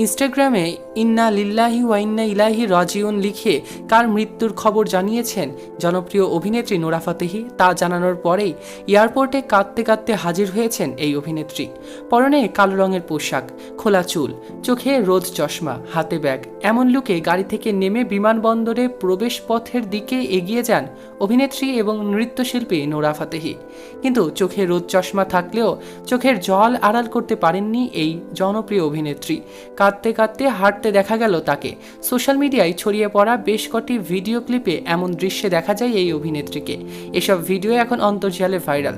ইনস্টাগ্রামে ইন্না লিল্লাহি ওয়াইন্না ইলাহি রাজিউন লিখে কার মৃত্যুর খবর জানিয়েছেন জনপ্রিয় অভিনেত্রী নোরা ফাতেহি তা জানানোর পরেই এয়ারপোর্টে কাঁদতে কাঁদতে হাজির হয়েছেন এই অভিনেত্রী। পরনে কালো রঙের পোশাক, খোলা চুল, চোখে রোদ চশমা, হাতে ব্যাগ, এমন লুকে গাড়ি থেকে নেমে বিমানবন্দরে প্রবেশ পথের দিকে এগিয়ে যান অভিনেত্রী এবং নৃত্যশিল্পী নোরা ফাতেহি। কিন্তু চোখে রোদ চশমা থাকলেও চোখের জল আড়াল করতে পারেননি এই জনপ্রিয় অভিনেত্রী। কাঁদতে কাঁদতে হাঁটতে দেখা গেল তাকে। সোশ্যাল মিডিয়ায় ছড়িয়ে পড়া বেশ কটি ভিডিও ক্লিপে এমন দৃশ্যে দেখা যায় এই অভিনেত্রীকে। এসব ভিডিও এখন অন্তর্জালে viral.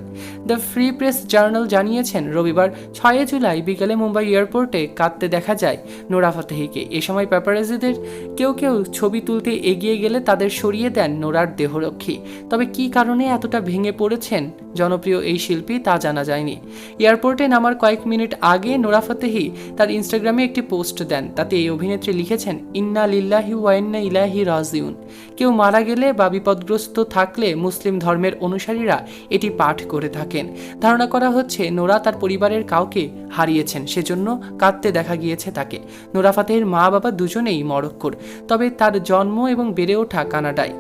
The Free Press Journal জানিয়েছেন, রবিবার ছয় জুলাই বিকেলে মুম্বাই এয়ারপোর্টে কাঁদতে দেখা যায় নোরা ফাতেহিকে। এ সময় প্যাপারাজিদের কেউ কেউ ছবি তুলতে এগিয়ে গেলে তাদের সরিয়ে দেন নোরার দেহরক্ষী। তবে কী কারণে এতটা ভেঙে পড়েছেন জনপ্রিয় এই শিল্পী তা জানা যায়নি। এয়ারপোর্টে নামার কয়েক মিনিট আগে নোরা ফাতেহি তার ইনস্টাগ্রামে একটি পোস্ট দেন। তাতে এই অভিনেত্রী লিখেছেন, ইন্না লিল্লাহি ওয়াইন্না ইলাহি রাজিউন। কেউ মারা গেলে বা বিপদগ্রস্ত থাকলে মুসলিম ধর্মের অনুসারীরা এটি পাঠ করে থাকেন। ধারণা করা হচ্ছে, নোরা তার পরিবারের কাউকে হারিয়েছেন, সেজন্য কাঁদতে দেখা গিয়েছে তাকে। নোরা ফাতেহির মা বাবা দুজনেই মরক্কোর, তবে তার জন্ম এবং বেড়ে ওঠা কানাডায়।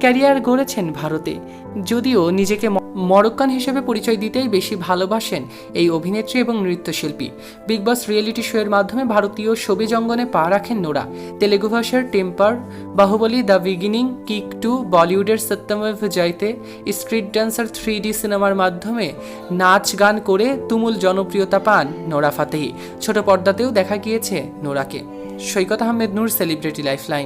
ক্যারিয়ার গড়েছেন ভারতে, যদিও নিজেকে মরক্কান হিসেবে পরিচয় দিতেই বেশি ভালোবাসেন এই অভিনেত্রী এবং নৃত্যশিল্পী। বিগ বস রিয়েলিটি শো এর মাধ্যমে ভারতীয় ছবি জঙ্গনে পা রাখেন নোরা। তেলেগু ভাষার temper, Baahubali the beginning, kick two, বলিউডের Satyameva Jayate street dancer three D সিনেমার মাধ্যমে নাচ গান করে তুমুল জনপ্রিয়তা পান নোরা ফাতেহি। ছোট পর্দাতেও দেখা গিয়েছে নোরাকে। Saikat Ahmed Noor celebrity lifeline